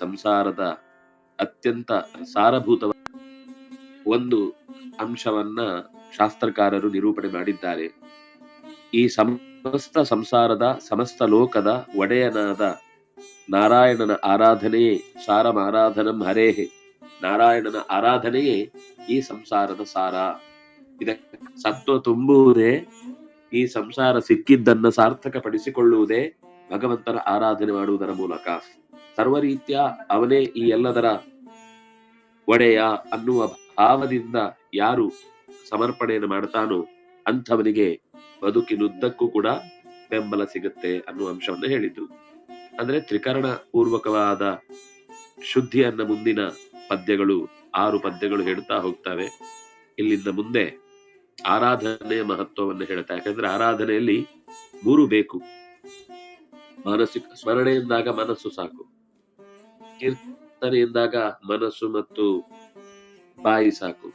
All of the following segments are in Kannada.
ಸಂಸಾರದ ಅತ್ಯಂತ ಸಾರಭೂತವಾದ ಒಂದು ಅಂಶವನ್ನ ಶಾಸ್ತ್ರಕಾರರು ನಿರೂಪಣೆ ಮಾಡಿದ್ದಾರೆ. ಈ ಸಮಸ್ತ ಸಂಸಾರದ, ಸಮಸ್ತ ಲೋಕದ ಒಡೆಯನಾದ ನಾರಾಯಣನ ಆರಾಧನೆಯೇ ಸಾರಂ ಆರಾಧನಂ ಹರೇಹೆ. ನಾರಾಯಣನ ಆರಾಧನೆಯೇ ಈ ಸಂಸಾರದ ಸಾರ. ಇದಕ್ಕೆ ಸತ್ವ ತುಂಬುವುದೇ, ಈ ಸಂಸಾರ ಸಿಕ್ಕಿದ್ದನ್ನ ಸಾರ್ಥಕಪಡಿಸಿಕೊಳ್ಳುವುದೇ ಭಗವಂತನ ಆರಾಧನೆ ಮಾಡುವುದರ ಮೂಲಕ. ಸರ್ವ ರೀತಿಯ ಅವನೇ ಈ ಎಲ್ಲದರ ಒಡೆಯ ಅನ್ನುವ ಭಾವದಿಂದ ಯಾರು ಸಮರ್ಪಣೆಯನ್ನು ಮಾಡ್ತಾನೋ ಅಂಥವನಿಗೆ ಬದುಕಿನುದ್ದಕ್ಕೂ ಕೂಡ ಬೆಂಬಲ ಸಿಗುತ್ತೆ ಅನ್ನುವ ಅಂಶವನ್ನು ಹೇಳಿದ್ರು. ಅಂದ್ರೆ ತ್ರಿಕರಣ ಪೂರ್ವಕವಾದ ಶುದ್ಧಿಯನ್ನ ಮುಂದಿನ ಪದ್ಯಗಳು, ಆರು ಪದ್ಯಗಳು ಹೇಳ್ತಾ ಹೋಗ್ತವೆ. ಇಲ್ಲಿಂದ ಮುಂದೆ ಆರಾಧನೆಯ ಮಹತ್ವವನ್ನು ಹೇಳ್ತಾ, ಯಾಕಂದ್ರೆ ಆರಾಧನೆಯಲ್ಲಿ ಮೂರು ಬೇಕು. ಮಾನಸಿಕ ಸ್ಮರಣೆಯಿಂದಾಗ ಮನಸ್ಸು ಸಾಕು. ಕೀರ್ತನೆಯಿಂದಾಗ ಮನಸ್ಸು ಮತ್ತು ಬಾಯಿ ಸಾಕು.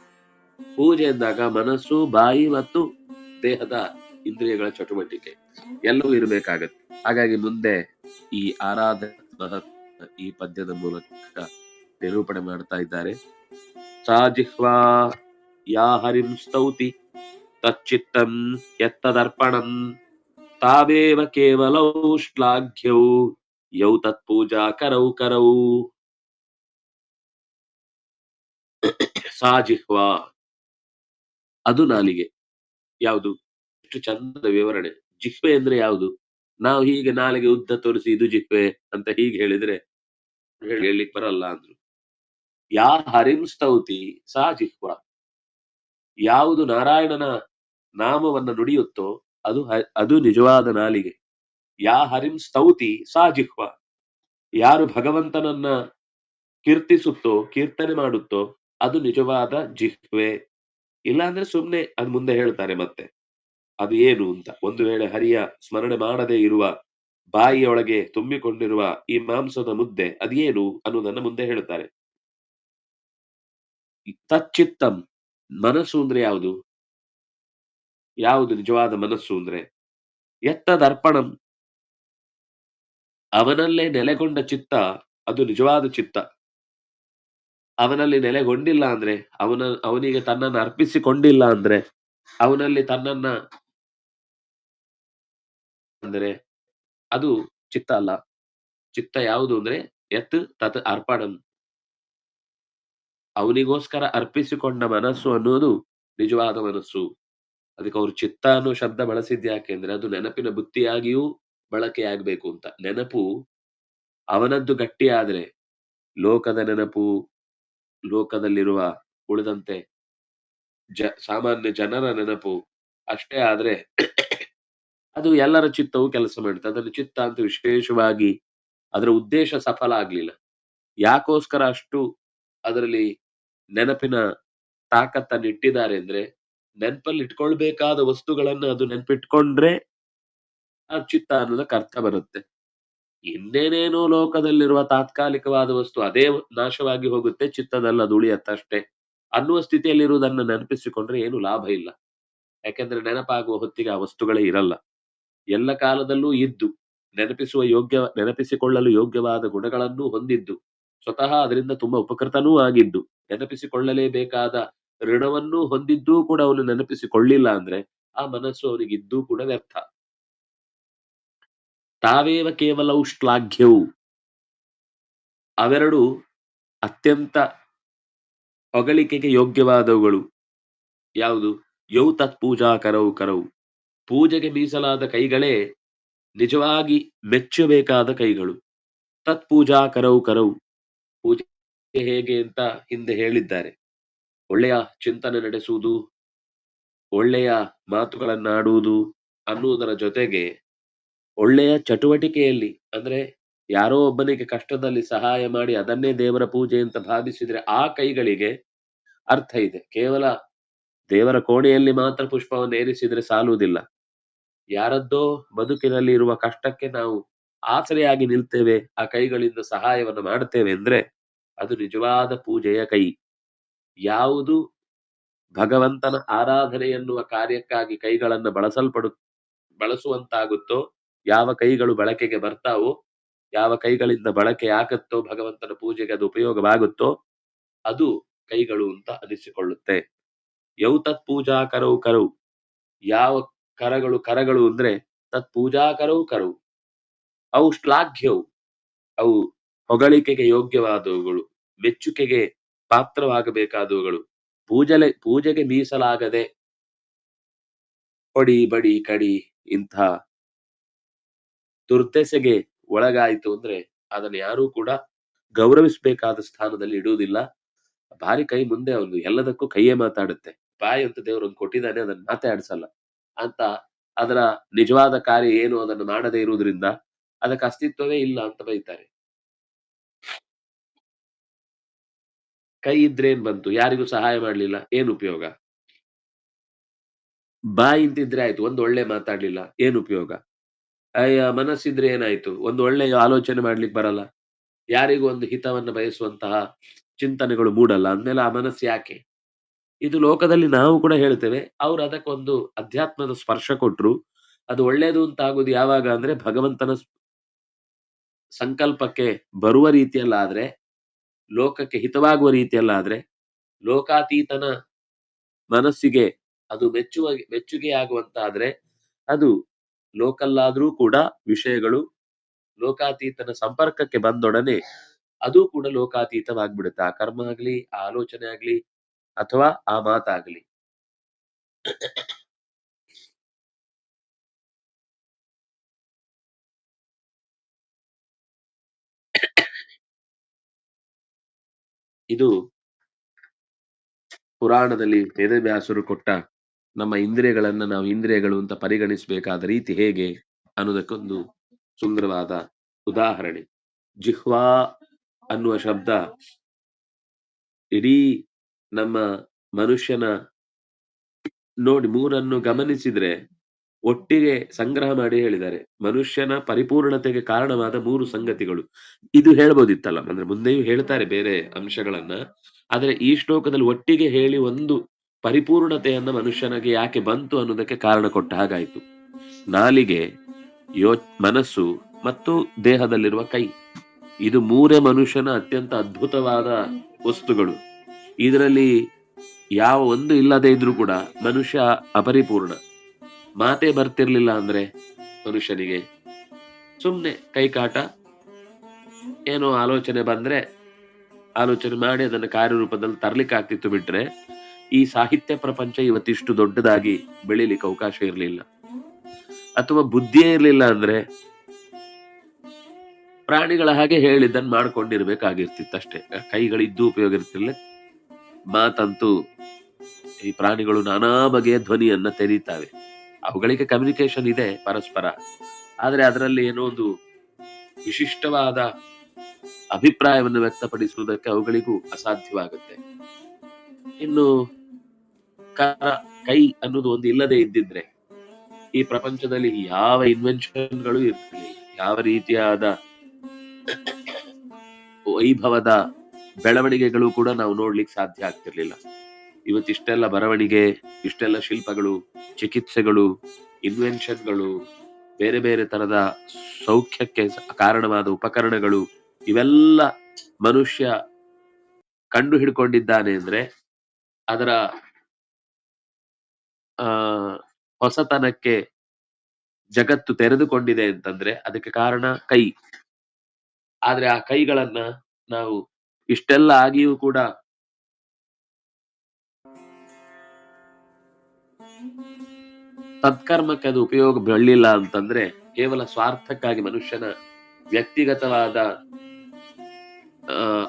ಪೂಜೆ ಎಂದಾಗ ಮನಸ್ಸು, ಬಾಯಿ ಮತ್ತು ದೇಹದ ಇಂದ್ರಿಯಗಳ ಚಟುವಟಿಕೆ ಎಲ್ಲವೂ ಇರಬೇಕಾಗತ್ತೆ. ಹಾಗಾಗಿ ಮುಂದೆ ಈ ಆರಾಧನೆ ಮಹತ್ವ ಈ ಪದ್ಯದ ಮೂಲಕ ನಿರೂಪಣೆ ಮಾಡ್ತಾ ಇದ್ದಾರೆ. ಸಾ ಜಿಹ್ವಾ ಯಾ ಹರಿಂ ಸ್ತೌತಿ ತಚ್ಚಿತ್ತಂ ಯತ್ತದರ್ಪಣಂ ತಾವೇವ ಕೇವಲೌ ಶ್ಲಾಘ್ಯೌ ಯೌ ತತ್ಪೂಜಾ ಕರೌ ಕರೌ ಸಾ ಜಿಹ್ವಾ ಅದು ನಾಲಿಗೆ ಯಾವುದು? ಎಷ್ಟು ಚಂದದ ವಿವರಣೆ. ಜಿಹ್ವೆ ಅಂದ್ರೆ ಯಾವುದು? ನಾವು ಹೀಗೆ ನಾಲಿಗೆ ಉದ್ದ ತೋರಿಸಿ ಇದು ಜಿಹ್ವೆ ಅಂತ ಹೀಗೆ ಹೇಳಿದ್ರೆ ಹೇಳಲಿಕ್ಕೆ ಬರಲ್ಲ ಅಂದ್ರು. ಯಾ ಹರಿಂ ಸ್ತೌತಿ, ಸಾ ಜಿಹ್ವ. ಯಾವುದು ನಾರಾಯಣನ ನಾಮವನ್ನ ನುಡಿಯುತ್ತೋ ಅದು ಅದು ನಿಜವಾದ ನಾಲಿಗೆ. ಯಾ ಹರಿಂ ಸ್ತೌತಿ ಸಾ ಜಿಹ್ವ. ಯಾರು ಭಗವಂತನನ್ನ ಕೀರ್ತಿಸುತ್ತೋ, ಕೀರ್ತನೆ ಮಾಡುತ್ತೋ, ಅದು ನಿಜವಾದ ಜಿಹ್ವೆ. ಇಲ್ಲಾಂದ್ರೆ ಸುಮ್ನೆ ಅದ್ ಮುಂದೆ ಹೇಳ್ತಾರೆ ಮತ್ತೆ. ಅದು ಏನು ಅಂತ. ಒಂದು ವೇಳೆ ಹರಿಯ ಸ್ಮರಣೆ ಮಾಡದೇ ಇರುವ ಬಾಯಿಯೊಳಗೆ ತುಂಬಿಕೊಂಡಿರುವ ಈ ಮಾಂಸದ ಮುದ್ದೆ ಅದೇನು ಅನ್ನೋದನ್ನ ಮುಂದೆ ಹೇಳ್ತಾರೆ. ತಚ್ಚಿತ್ತಂ. ಮನಸ್ಸು ಅಂದ್ರೆ ಯಾವುದು? ಯಾವುದು ನಿಜವಾದ ಮನಸ್ಸು ಅಂದ್ರೆ? ಎತ್ತದರ್ಪಣಂ ಅವನಲ್ಲೇ ನೆಲೆಗೊಂಡ ಚಿತ್ತ, ಅದು ನಿಜವಾದ ಚಿತ್ತ. ಅವನಲ್ಲಿ ನೆಲೆಗೊಂಡಿಲ್ಲ ಅಂದ್ರೆ, ಅವನ, ಅವನಿಗೆ ತನ್ನನ್ನು ಅರ್ಪಿಸಿಕೊಂಡಿಲ್ಲ ಅಂದ್ರೆ, ಅವನಲ್ಲಿ ತನ್ನನ್ನ ಅಂದರೆ ಅದು ಚಿತ್ತ ಅಲ್ಲ. ಚಿತ್ತ ಯಾವುದು ಅಂದ್ರೆ ಎತ್ ತತ್ ಅರ್ಪಣಂ. ಅವನಿಗೋಸ್ಕರ ಅರ್ಪಿಸಿಕೊಂಡ ಮನಸ್ಸು ಅನ್ನೋದು ನಿಜವಾದ ಮನಸ್ಸು. ಅದಕ್ಕೆ ಅವರು ಚಿತ್ತ ಅನ್ನೋ ಶಬ್ದ ಯಾಕೆ ಯಾಕೆಂದ್ರೆ ಅದು ನೆನಪಿನ ಬುತ್ತಿಯಾಗಿಯೂ ಬಳಕೆಯಾಗಬೇಕು ಅಂತ. ನೆನಪು ಅವನದ್ದು ಗಟ್ಟಿ ಆದ್ರೆ ಲೋಕದ ನೆನಪು, ಲೋಕದಲ್ಲಿರುವ ಉಳಿದಂತೆ ಜ, ಸಾಮಾನ್ಯ ಜನರ ನೆನಪು ಅಷ್ಟೇ ಆದ್ರೆ ಅದು ಎಲ್ಲರ ಚಿತ್ತವು ಕೆಲಸ ಮಾಡುತ್ತೆ ಅದನ್ನು ಚಿತ್ತ ಅಂತ ವಿಶೇಷವಾಗಿ ಅದರ ಉದ್ದೇಶ ಸಫಲ ಆಗ್ಲಿಲ್ಲ. ಯಾಕೋಸ್ಕರ ಅಷ್ಟು ಅದರಲ್ಲಿ ನೆನಪಿನ ತಾಕತ್ತನ್ನು ಇಟ್ಟಿದ್ದಾರೆ ಅಂದ್ರೆ ನೆನಪಲ್ಲಿ ಇಟ್ಕೊಳ್ಬೇಕಾದ ವಸ್ತುಗಳನ್ನ ಅದು ನೆನಪಿಟ್ಕೊಂಡ್ರೆ ಆ ಚಿತ್ತ ಅನ್ನೋದಕ್ಕೆ ಅರ್ಥ ಬರುತ್ತೆ. ಇನ್ನೇನೇನೋ ಲೋಕದಲ್ಲಿರುವ ತಾತ್ಕಾಲಿಕವಾದ ವಸ್ತು ಅದೇ ನಾಶವಾಗಿ ಹೋಗುತ್ತೆ, ಚಿತ್ತದಲ್ಲ ಉಳಿಯತ್ತಷ್ಟೇ ಅನ್ನುವ ಸ್ಥಿತಿಯಲ್ಲಿರುವುದನ್ನು ನೆನಪಿಸಿಕೊಂಡ್ರೆ ಏನು ಲಾಭ ಇಲ್ಲ. ಯಾಕೆಂದ್ರೆ ನೆನಪಾಗುವ ಹೊತ್ತಿಗೆ ಆ ವಸ್ತುಗಳೇ ಇರಲ್ಲ. ಎಲ್ಲ ಕಾಲದಲ್ಲೂ ಇದ್ದು, ನೆನಪಿಸುವ ಯೋಗ್ಯ, ನೆನಪಿಸಿಕೊಳ್ಳಲು ಯೋಗ್ಯವಾದ ಗುಣಗಳನ್ನು ಹೊಂದಿದ್ದು, ಸ್ವತಃ ಅದರಿಂದ ತುಂಬಾ ಉಪಕೃತನೂ ಆಗಿದ್ದು, ನೆನಪಿಸಿಕೊಳ್ಳಲೇಬೇಕಾದ ಋಣವನ್ನೂ ಹೊಂದಿದ್ದೂ ಕೂಡ ಅವನು ನೆನಪಿಸಿಕೊಳ್ಳಿಲ್ಲ ಅಂದ್ರೆ ಆ ಮನಸ್ಸು ಅವನಿಗಿದ್ದೂ ಕೂಡ ವ್ಯರ್ಥ. ತಾವೇವ ಕೇವಲ ಶ್ಲಾಘ್ಯವು ಅವೆರಡು ಅತ್ಯಂತ ಹೊಗಳಿಕೆಗೆ ಯೋಗ್ಯವಾದವುಗಳು. ಯಾವುದು? ಯೌ ತತ್ ಪೂಜಾ ಕರವು ಕರವು ಪೂಜೆಗೆ ಮೀಸಲಾದ ಕೈಗಳೇ ನಿಜವಾಗಿ ಮೆಚ್ಚಬೇಕಾದ ಕೈಗಳು. ತತ್ ಪೂಜಾ ಕರವು ಕರವು ಪೂಜೆ ಹೇಗೆ ಅಂತ ಹಿಂದೆ ಹೇಳಿದ್ದಾರೆ. ಒಳ್ಳೆಯ ಚಿಂತನೆ ನಡೆಸುವುದು, ಒಳ್ಳೆಯ ಮಾತುಗಳನ್ನಾಡುವುದು ಅನ್ನುವುದರ ಜೊತೆಗೆ ಒಳ್ಳೆಯ ಚಟುವಟಿಕೆಯಲ್ಲಿ, ಅಂದ್ರೆ ಯಾರೋ ಒಬ್ಬನಿಗೆ ಕಷ್ಟದಲ್ಲಿ ಸಹಾಯ ಮಾಡಿ ಅದನ್ನೇ ದೇವರ ಪೂಜೆ ಅಂತ ಭಾವಿಸಿದ್ರೆ ಆ ಕೈಗಳಿಗೆ ಅರ್ಥ ಇದೆ. ಕೇವಲ ದೇವರ ಕೋಣೆಯಲ್ಲಿ ಮಾತ್ರ ಪುಷ್ಪವನ್ನು ಏರಿಸಿದ್ರೆ ಸಾಲುವುದಿಲ್ಲ. ಯಾರದ್ದೋ ಬದುಕಿನಲ್ಲಿ ಇರುವ ಕಷ್ಟಕ್ಕೆ ನಾವು ಆಸರೆಯಾಗಿ ನಿಲ್ತೇವೆ, ಆ ಕೈಗಳಿಂದ ಸಹಾಯವನ್ನು ಮಾಡ್ತೇವೆ ಅಂದ್ರೆ ಅದು ನಿಜವಾದ ಪೂಜೆಯ ಕೈ. ಯಾವುದು ಭಗವಂತನ ಆರಾಧನೆ ಎನ್ನುವ ಕಾರ್ಯಕ್ಕಾಗಿ ಕೈಗಳನ್ನು ಬಳಸಲ್ಪಡು, ಬಳಸುವಂತಾಗುತ್ತೋ ಯಾವ ಕೈಗಳು ಬಳಕೆಗೆ ಬರ್ತಾವೋ, ಯಾವ ಕೈಗಳಿಂದ ಬಳಕೆ ಆಗುತ್ತೋ, ಭಗವಂತನ ಪೂಜೆಗೆ ಅದು ಉಪಯೋಗವಾಗುತ್ತೋ, ಅದು ಕೈಗಳು ಅಂತ ಅನಿಸಿಕೊಳ್ಳುತ್ತೆ. ಯೌ ತತ್ ಪೂಜಾ ಕರವು ಕರವು ಯಾವ ಕರಗಳು ಕರಗಳು ಅಂದ್ರೆ ತತ್ ಪೂಜಾ ಕರವು ಕರವು ಅವು ಶ್ಲಾಘ್ಯವು ಅವು ಹೊಗಳಿಕೆಗೆ ಯೋಗ್ಯವಾದವುಗಳು, ಮೆಚ್ಚುಗೆಗೆ ಪಾತ್ರವಾಗಬೇಕಾದವುಗಳು. ಪೂಜಲೆ, ಪೂಜೆಗೆ ಮೀಸಲಾಗದೆ, ಹೊಡಿ ಬಡಿ ಕಡಿ ಇಂಥ ದುರ್ದೆಸೆಗೆ ಒಳಗಾಯಿತು ಅಂದ್ರೆ ಅದನ್ನ ಯಾರೂ ಕೂಡ ಗೌರವಿಸಬೇಕಾದ ಸ್ಥಾನದಲ್ಲಿ ಇಡುವುದಿಲ್ಲ. ಬಾರಿ ಕೈ ಮುಂದೆ ಅವನು ಎಲ್ಲದಕ್ಕೂ ಕೈಯೇ ಮಾತಾಡುತ್ತೆ. ಬಾಯಿ ಅಂತ ದೇವರನ್ನ ಕೊಟ್ಟಿದ್ದಾನೆ, ಅದನ್ನ ಮಾತಾಡಿಸಲ್ಲ. ಅಂತ ಅದರ ನಿಜವಾದ ಕಾರ್ಯ ಏನು ಅದನ್ನು ಮಾಡದೇ ಇರುವುದರಿಂದ ಅದಕ್ಕೆ ಅಸ್ತಿತ್ವವೇ ಇಲ್ಲ ಅಂತ ಬೈತಾರೆ. ಕೈ ಇದ್ರೇನ್ ಬಂತು? ಯಾರಿಗೂ ಸಹಾಯ ಮಾಡ್ಲಿಲ್ಲ? ಏನ್ ಉಪಯೋಗ? ಬಾಯಿ ಅಂತಿದ್ರೆ ಆಯ್ತು, ಒಂದು ಒಳ್ಳೆ ಮಾತಾಡ್ಲಿಲ್ಲ, ಏನ್ ಉಪಯೋಗ? ಮನಸ್ಸಿದ್ರೆ ಏನಾಯ್ತು? ಒಂದು ಒಳ್ಳೆಯ ಆಲೋಚನೆ ಮಾಡ್ಲಿಕ್ಕೆ ಬರಲ್ಲ. ಯಾರಿಗೂ ಒಂದು ಹಿತವನ್ನು ಬಯಸುವಂತಹ ಚಿಂತನೆಗಳು ಮೂಡಲ್ಲ. ಅಂದಮೇಲೆ ಆ ಮನಸ್ಸು ಯಾಕೆ? ಇದು ಲೋಕದಲ್ಲಿ ನಾವು ಕೂಡ ಹೇಳ್ತೇವೆ. ಅವ್ರು ಅದಕ್ಕೊಂದು ಅಧ್ಯಾತ್ಮದ ಸ್ಪರ್ಶ ಕೊಟ್ರು. ಅದು ಒಳ್ಳೇದು ಅಂತ ಆಗುದು ಯಾವಾಗ ಅಂದ್ರೆ ಭಗವಂತನ ಸಂಕಲ್ಪಕ್ಕೆ ಬರುವ ರೀತಿಯಲ್ಲಾದ್ರೆ, ಲೋಕಕ್ಕೆ ಹಿತವಾಗುವ ರೀತಿಯಲ್ಲಾದ್ರೆ, ಲೋಕಾತೀತನ ಮನಸ್ಸಿಗೆ ಅದು ಮೆಚ್ಚುವ, ಮೆಚ್ಚುಗೆ ಆಗುವಂತಾದ್ರೆ ಅದು ಲೋಕಲ್ಲಾದ್ರೂ ಕೂಡ ವಿಷಯಗಳು ಲೋಕಾತೀತನ ಸಂಪರ್ಕಕ್ಕೆ ಬಂದೊಡನೆ ಅದು ಕೂಡ ಲೋಕಾತೀತವಾಗ್ಬಿಡುತ್ತೆ. ಆ ಕರ್ಮ ಆಗ್ಲಿ ಆ ಆಲೋಚನೆ ಆಗ್ಲಿ ಅಥವಾ ಆ ಮಾತಾಗ್ಲಿ. ಇದು ಪುರಾಣದಲ್ಲಿ ವೇದವ್ಯಾಸರು ಕೊಟ್ಟ ನಮ್ಮ ಇಂದ್ರಿಯಗಳನ್ನ ನಾವು ಇಂದ್ರಿಯಗಳು ಅಂತ ಪರಿಗಣಿಸಬೇಕಾದ ರೀತಿ ಹೇಗೆ ಅನ್ನೋದಕ್ಕೊಂದು ಸುಂದರವಾದ ಉದಾಹರಣೆ. ಜಿಹ್ವಾ ಅನ್ನುವ ಶಬ್ದ ಇಡೀ ನಮ್ಮ ಮನುಷ್ಯನ ನೋಡಿ ಮೂರನ್ನು ಗಮನಿಸಿದ್ರೆ ಒಟ್ಟಿಗೆ ಸಂಗ್ರಹ ಮಾಡಿ ಹೇಳಿದ್ದಾರೆ. ಮನುಷ್ಯನ ಪರಿಪೂರ್ಣತೆಗೆ ಕಾರಣವಾದ ಮೂರು ಸಂಗತಿಗಳು. ಇದು ಹೇಳ್ಬೋದಿತ್ತಲ್ಲ, ಅಂದ್ರೆ ಮುಂದೆಯೂ ಹೇಳ್ತಾರೆ ಬೇರೆ ಅಂಶಗಳನ್ನ. ಆದ್ರೆ ಈ ಶ್ಲೋಕದಲ್ಲಿ ಒಟ್ಟಿಗೆ ಹೇಳಿ ಒಂದು ಪರಿಪೂರ್ಣತೆಯನ್ನ ಮನುಷ್ಯನಿಗೆ ಯಾಕೆ ಬಂತು ಅನ್ನೋದಕ್ಕೆ ಕಾರಣ ಕೊಟ್ಟ ಹಾಗಾಯ್ತು. ನಾಲಿಗೆ, ಯೋ, ಮನಸ್ಸು ಮತ್ತು ದೇಹದಲ್ಲಿರುವ ಕೈ. ಇದು ಮೂರೇ ಮನುಷ್ಯನ ಅತ್ಯಂತ ಅದ್ಭುತವಾದ ವಸ್ತುಗಳು. ಇದರಲ್ಲಿ ಯಾವ ಒಂದು ಇಲ್ಲದೆ ಇದ್ರೂ ಕೂಡ ಮನುಷ್ಯ ಅಪರಿಪೂರ್ಣ. ಮಾತೇ ಬರ್ತಿರ್ಲಿಲ್ಲ ಅಂದ್ರೆ ಮನುಷ್ಯನಿಗೆ. ಸುಮ್ಮನೆ ಕೈಕಾಟ ಏನೋ ಆಲೋಚನೆ ಬಂದ್ರೆ ಆಲೋಚನೆ ಮಾಡಿ ಅದನ್ನು ಕಾರ್ಯರೂಪದಲ್ಲಿ ತರ್ಲಿಕ್ಕೆ ಆಗ್ತಿತ್ತು ಬಿಟ್ರೆ ಈ ಸಾಹಿತ್ಯ ಪ್ರಪಂಚ ಇವತ್ತಿಷ್ಟು ದೊಡ್ಡದಾಗಿ ಬೆಳಿಲಿಕ್ಕೆ ಅವಕಾಶ ಇರಲಿಲ್ಲ. ಅಥವಾ ಬುದ್ಧಿಯೇ ಇರಲಿಲ್ಲ ಅಂದ್ರೆ ಪ್ರಾಣಿಗಳ ಹಾಗೆ ಹೇಳಿದ್ದನ್ನು ಮಾಡ್ಕೊಂಡಿರ್ಬೇಕಾಗಿರ್ತಿತ್ತು ಅಷ್ಟೇ ಕೈಗಳಿದ್ದು ಉಪಯೋಗ ಇರ್ತಿರ್ಲಿಲ್ಲ ಮಾತಂತೂ ಈ ಪ್ರಾಣಿಗಳು ನಾನಾ ಬಗೆಯ ಧ್ವನಿಯನ್ನ ತೆರೀತಾವೆ. ಅವುಗಳಿಗೆ ಕಮ್ಯುನಿಕೇಶನ್ ಇದೆ ಪರಸ್ಪರ. ಆದ್ರೆ ಅದರಲ್ಲಿ ಏನೋ ಒಂದು ವಿಶಿಷ್ಟವಾದ ಅಭಿಪ್ರಾಯವನ್ನು ವ್ಯಕ್ತಪಡಿಸುವುದಕ್ಕೆ ಅವುಗಳಿಗೂ ಅಸಾಧ್ಯವಾಗುತ್ತೆ. ಇನ್ನು ಕರ, ಕೈ ಅನ್ನೋದು ಒಂದು ಇಲ್ಲದೆ ಇದ್ದಿದ್ರೆ ಈ ಪ್ರಪಂಚದಲ್ಲಿ ಯಾವ ಇನ್ವೆನ್ಷನ್ಗಳು ಇರ್ತದೆ ಯಾವ ರೀತಿಯಾದ ವೈಭವದ ಬೆಳವಣಿಗೆಗಳು ಕೂಡ ನಾವು ನೋಡ್ಲಿಕ್ಕೆ ಸಾಧ್ಯ ಆಗ್ತಿರ್ಲಿಲ್ಲ. ಇವತ್ತಿಷ್ಟೆಲ್ಲ ಬರವಣಿಗೆ, ಇಷ್ಟೆಲ್ಲ ಶಿಲ್ಪಗಳು, ಚಿಕಿತ್ಸೆಗಳು ಇನ್ವೆನ್ಷನ್ಗಳು ಬೇರೆ ಬೇರೆ ತರದ ಸೌಖ್ಯಕ್ಕೆ ಕಾರಣವಾದ ಉಪಕರಣಗಳು, ಇವೆಲ್ಲ ಮನುಷ್ಯ ಕಂಡು ಹಿಡ್ಕೊಂಡಿದ್ದಾನೆ ಅಂದ್ರೆ ಅದರ, ಆ, ಹೊಸತನಕ್ಕೆ ಜಗತ್ತು ತೆರೆದುಕೊಂಡಿದೆ ಅಂತಂದ್ರೆ ಅದಕ್ಕೆ ಕಾರಣ ಕೈ. ಆದ್ರೆ ಆ ಕೈಗಳನ್ನ ನಾವು ಇಷ್ಟೆಲ್ಲ ಆಗಿಯೂ ಕೂಡ ಸತ್ಕರ್ಮಕ್ಕೆ ಅದು ಉಪಯೋಗ ಬೀಳಲಿಲ್ಲ ಅಂತಂದ್ರೆ ಕೇವಲ ಸ್ವಾರ್ಥಕ್ಕಾಗಿ ಮನುಷ್ಯನ ವ್ಯಕ್ತಿಗತವಾದ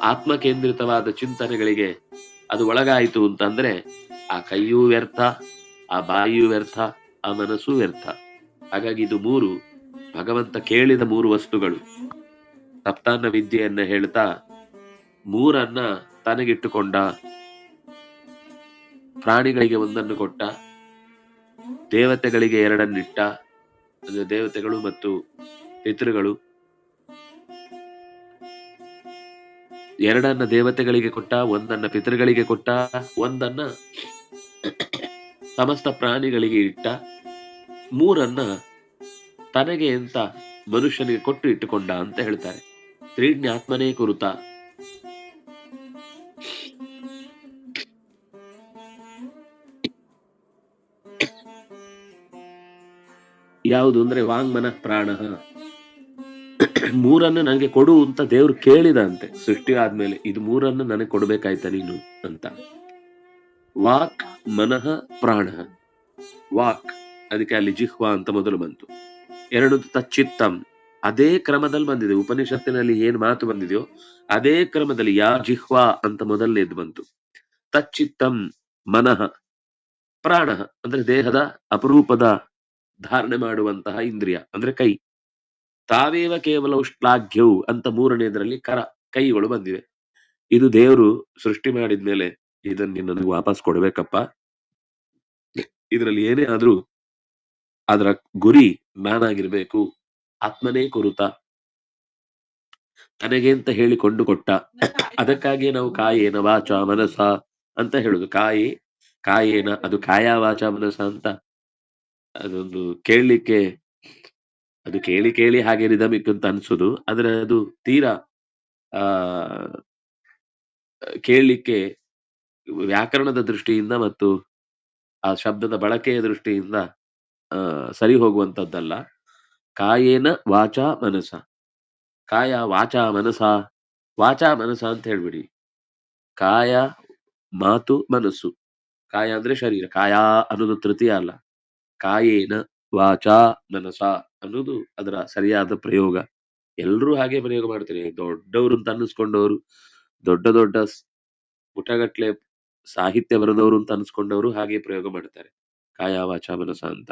ಆತ್ಮಕೇಂದ್ರಿತವಾದ ಚಿಂತನೆಗಳಿಗೆ ಅದು ಒಳಗಾಯಿತು ಅಂತಂದ್ರೆ ಆ ಕೈಯೂ ವ್ಯರ್ಥ, ಆ ಬಾಯಿಯೂ ವ್ಯರ್ಥ, ಆ ಮನಸ್ಸು ವ್ಯರ್ಥ. ಹಾಗಾಗಿ ಇದು ಮೂರು ಭಗವಂತ ಕೇಳಿದ ಮೂರು ವಸ್ತುಗಳು. ಸಪ್ತಾನ್ನ ವಿದ್ಯೆಯನ್ನ ಹೇಳ್ತಾ ಮೂರನ್ನ ತನಗಿಟ್ಟುಕೊಂಡ, ಪ್ರಾಣಿಗಳಿಗೆ ಒಂದನ್ನು ಕೊಟ್ಟ, ದೇವತೆಗಳಿಗೆ ಎರಡನ್ನಿಟ್ಟ, ಅಂದ್ರೆ ದೇವತೆಗಳು ಮತ್ತು ಪಿತೃಗಳು. ಎರಡನ್ನ ದೇವತೆಗಳಿಗೆ ಕೊಟ್ಟ, ಒಂದನ್ನ ಪಿತೃಗಳಿಗೆ ಕೊಟ್ಟ, ಒಂದನ್ನ ಸಮಸ್ತ ಪ್ರಾಣಿಗಳಿಗೆ ಇಟ್ಟ, ಮೂರನ್ನ ತನಗೆ ಅಂತ ಮನುಷ್ಯನಿಗೆ ಕೊಟ್ಟು ಇಟ್ಟುಕೊಂಡ ಅಂತ ಹೇಳ್ತಾರೆ. ತ್ರೀಣ್ಯಾತ್ಮನೇ ಕುರುತ. ಯಾವುದು ಅಂದ್ರೆ ವಾಂಗ್ಮನ ಪ್ರಾಣ. ಮೂರನ್ನು ನನಗೆ ಕೊಡು ಅಂತ ದೇವ್ರು ಕೇಳಿದಂತೆ. ಸೃಷ್ಟಿ ಆದ್ಮೇಲೆ ಇದು ಮೂರನ್ನು ನನಗೆ ಕೊಡ್ಬೇಕಾಯ್ತ ನೀನು ಅಂತ. ವಾಕ್ ಮನಃ ಪ್ರಾಣ. ವಾಕ್, ಅದಕ್ಕೆ ಅಲ್ಲಿ ಜಿಹ್ವಾ ಅಂತ ಮೊದಲು ಬಂತು. ಎರಡು ತಚ್ಚಿತ್ತಂ. ಅದೇ ಕ್ರಮದಲ್ಲಿ ಬಂದಿದೆ. ಉಪನಿಷತ್ತಿನಲ್ಲಿ ಏನ್ ಮಾತು ಬಂದಿದೆಯೋ ಅದೇ ಕ್ರಮದಲ್ಲಿ ಯಾ ಜಿಹ್ವಾ ಅಂತ ಮೊದಲನೇದು ಬಂತು. ತಚ್ಚಿತ್ತಂ ಮನಃ ಪ್ರಾಣ, ಅಂದ್ರೆ ದೇಹದ ಅಪರೂಪದ ಧಾರಣೆ ಮಾಡುವಂತಹ ಇಂದ್ರಿಯ, ಅಂದ್ರೆ ಕೈ. ತಾವೇವ ಕೇವಲ ಶ್ಲಾಘ್ಯವು ಅಂತ ಮೂರನೇದರಲ್ಲಿ ಕರ ಕೈಗಳು ಬಂದಿವೆ. ಇದು ದೇವರು ಸೃಷ್ಟಿ ಮಾಡಿದ್ಮೇಲೆ ಇದನ್ನ ನೀನು ನನಗೆ ವಾಪಸ್ ಕೊಡ್ಬೇಕಪ್ಪ. ಇದರಲ್ಲಿ ಏನೇ ಆದ್ರೂ ಅದರ ಗುರಿ ನಾನಾಗಿರ್ಬೇಕು. ಆತ್ಮನೇ ಕುರುತ. ತನಗೆ ಅಂತ ಹೇಳಿಕೊಂಡು ಕೊಟ್ಟ. ಅದಕ್ಕಾಗಿ ನಾವು ಕಾಯೇನ ವಾಚ ಮನಸ ಅಂತ ಹೇಳುದು. ಕಾಯಿ ಕಾಯೇನ ಅದು ಕಾಯ ವಾಚ ಮನಸ ಅಂತ ಅದೊಂದು ಕೇಳಲಿಕ್ಕೆ ಅದು ಕೇಳಿ ಕೇಳಿ ಹಾಗೆ ರಿದಮಿಕ್ ಅಂತ ಅನ್ಸುದು. ಆದ್ರೆ ಅದು ತೀರಾ, ಆ, ಕೇಳಲಿಕ್ಕೆ ವ್ಯಾಕರಣದ ದೃಷ್ಟಿಯಿಂದ ಮತ್ತು ಆ ಶಬ್ದದ ಬಳಕೆಯ ದೃಷ್ಟಿಯಿಂದ, ಆ, ಸರಿ ಹೋಗುವಂತದ್ದಲ್ಲ. ಕಾಯೇನ ವಾಚ ಮನಸ. ಕಾಯ ವಾಚ ಮನಸ ವಾಚ ಮನಸ ಅಂತ ಹೇಳ್ಬಿಡಿ. ಕಾಯ ಮಾತು ಮನಸ್ಸು. ಕಾಯ ಅಂದ್ರೆ ಶರೀರ. ಕಾಯ ಅನ್ನೋದು ತೃತೀಯ ಅಲ್ಲ. ಕಾಯೇನ ವಾಚ ಮನಸ. ಅನ್ನೋದು ಅದರ ಸರಿಯಾದ ಪ್ರಯೋಗ. ಎಲ್ಲರೂ ಹಾಗೆ ಪ್ರಯೋಗ ಮಾಡ್ತಾರೆ. ದೊಡ್ಡವರು ಅಂತ ಅನ್ನಿಸ್ಕೊಂಡವರು, ದೊಡ್ಡ ದೊಡ್ಡ ಪುಟಗಟ್ಲೆ ಸಾಹಿತ್ಯ ಬರೆದವರು ಅಂತ ಅನ್ಸ್ಕೊಂಡವರು ಹಾಗೆ ಪ್ರಯೋಗ ಮಾಡ್ತಾರೆ. ಕಾಯ ವಾಚ ಮನಸ ಅಂತ.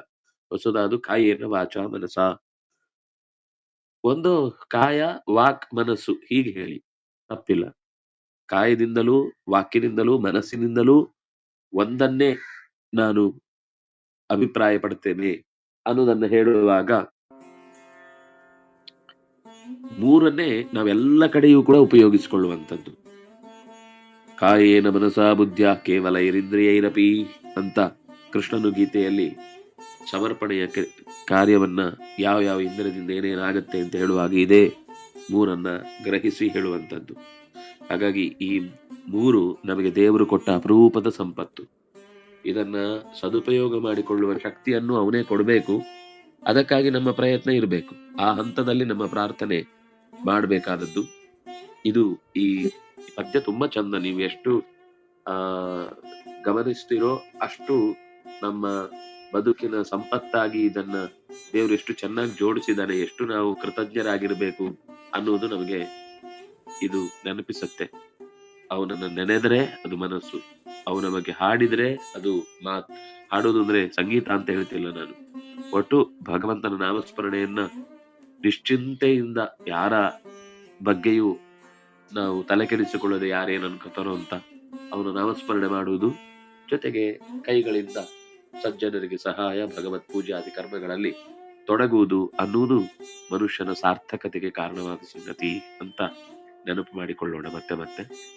ಹೊಸದಾದು ಕಾಯೇನ ವಾಚ ಮನಸ. ಒಂದು ಕಾಯ, ವಾಕ್, ಮನಸ್ಸು ಹೀಗೆ ಹೇಳಿ. ತಪ್ಪಿಲ್ಲ. ಕಾಯದಿಂದಲೂ, ವಾಕ್ಯದಿಂದಲೂ, ಮನಸ್ಸಿನಿಂದಲೂ ಒಂದನ್ನೇ ನಾನು ಅಭಿಪ್ರಾಯ ಪಡ್ತೇನೆ ಅನ್ನೋದನ್ನ ಹೇಳುವಾಗ ಮೂರನ್ನೇ ನಾವೆಲ್ಲ ಕಡೆಯೂ ಕೂಡ ಉಪಯೋಗಿಸಿಕೊಳ್ಳುವಂಥದ್ದು. ಕಾಯೇನ ಮನಸ ಬುದ್ಧಿಯ ಕೇವಲ ಇರಿಂದ್ರಿಯೈರಪಿ ಅಂತ ಕೃಷ್ಣನು ಗೀತೆಯಲ್ಲಿ ಸಮರ್ಪಣೆಯ ಕಾರ್ಯವನ್ನ ಯಾವ ಯಾವ ಇಂದ್ರದಿಂದ ಏನೇನಾಗತ್ತೆ ಅಂತ ಹೇಳುವಾಗ ಇದೇ ಮೂರನ್ನ ಗ್ರಹಿಸಿ ಹೇಳುವಂಥದ್ದು. ಹಾಗಾಗಿ ಈ ಮೂರು ನಮಗೆ ದೇವರು ಕೊಟ್ಟ ಅಪರೂಪದ ಸಂಪತ್ತು. ಇದನ್ನ ಸದುಪಯೋಗ ಮಾಡಿಕೊಳ್ಳುವ ಶಕ್ತಿಯನ್ನು ಅವನೇ ಕೊಡಬೇಕು. ಅದಕ್ಕಾಗಿ ನಮ್ಮ ಪ್ರಯತ್ನ ಇರಬೇಕು. ಆ ಹಂತದಲ್ಲಿ ನಮ್ಮ ಪ್ರಾರ್ಥನೆ ಮಾಡಬೇಕಾದದ್ದು. ಇದು ಈ ಪದ್ಯ ತುಂಬಾ ಚಂದ. ನೀವು ಎಷ್ಟು, ಆ, ಗಮನಿಸ್ತಿರೋ ಅಷ್ಟು ನಮ್ಮ ಬದುಕಿನ ಸಂಪತ್ತಾಗಿ ಇದನ್ನ ದೇವರು ಎಷ್ಟು ಚೆನ್ನಾಗಿ ಜೋಡಿಸಿದ್ದಾನೆ, ಎಷ್ಟು ನಾವು ಕೃತಜ್ಞರಾಗಿರ್ಬೇಕು ಅನ್ನೋದು ನಮಗೆ ಇದು ನೆನಪಿಸುತ್ತೆ. ಅವನನ್ನ ನೆನೆದ್ರೆ ಅದು ಮನಸ್ಸು. ಅವನ ಬಗ್ಗೆ ಹಾಡಿದ್ರೆ ಅದು ಮಾತ್. ಹಾಡೋದು ಅಂದ್ರೆ ಸಂಗೀತ ಅಂತ ಹೇಳ್ತಿಲ್ಲ ನಾನು. ಒಟ್ಟು ಭಗವಂತನ ನಾಮಸ್ಮರಣೆಯನ್ನ ನಿಶ್ಚಿಂತೆಯಿಂದ ಯಾರ ಬಗ್ಗೆಯೂ ನಾವು ತಲೆ ಕೆಡಿಸಿಕೊಳ್ಳದೆ ಯಾರೇನು ಅನ್ಕೋತಾರೋ ಅಂತ ಅವನು ನಾಮಸ್ಮರಣೆ ಮಾಡುವುದು ಜೊತೆಗೆ ಕೈಗಳಿಂದ ಸಜ್ಜನರಿಗೆ ಸಹಾಯ, ಭಗವತ್ ಪೂಜಾದಿ ಕರ್ಮಗಳಲ್ಲಿ ತೊಡಗುವುದು ಅನ್ನುವುದು ಮನುಷ್ಯನ ಸಾರ್ಥಕತೆಗೆ ಕಾರಣವಾದ ಸಂಗತಿ ಅಂತ ನೆನಪು ಮಾಡಿಕೊಳ್ಳೋಣ. ಮತ್ತೆ ಮತ್ತೆ.